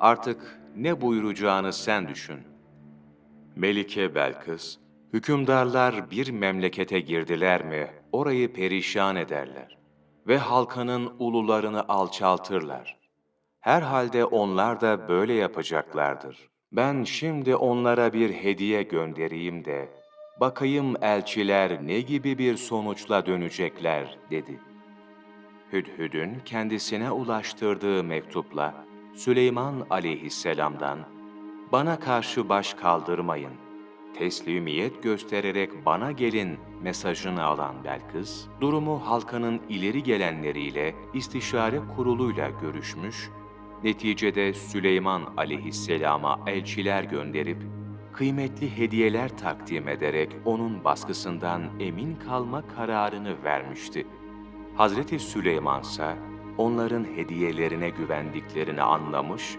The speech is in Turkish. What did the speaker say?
Artık ne buyuracağını sen düşün. Melike Belkıs, hükümdarlar bir memlekete girdiler mi orayı perişan ederler ve halkanın ulularını alçaltırlar. Herhalde onlar da böyle yapacaklardır. Ben şimdi onlara bir hediye göndereyim de, bakayım elçiler ne gibi bir sonuçla dönecekler, dedi. Hüdhüd'ün kendisine ulaştırdığı mektupla Süleyman aleyhisselamdan bana karşı baş kaldırmayın, teslimiyet göstererek bana gelin mesajını alan Belkıs, durumu halkanın ileri gelenleriyle istişare kuruluyla görüşmüş, neticede Süleyman aleyhisselama elçiler gönderip, kıymetli hediyeler takdim ederek onun baskısından emin kalma kararını vermişti. Hazreti Süleyman ise onların hediyelerine güvendiklerini anlamış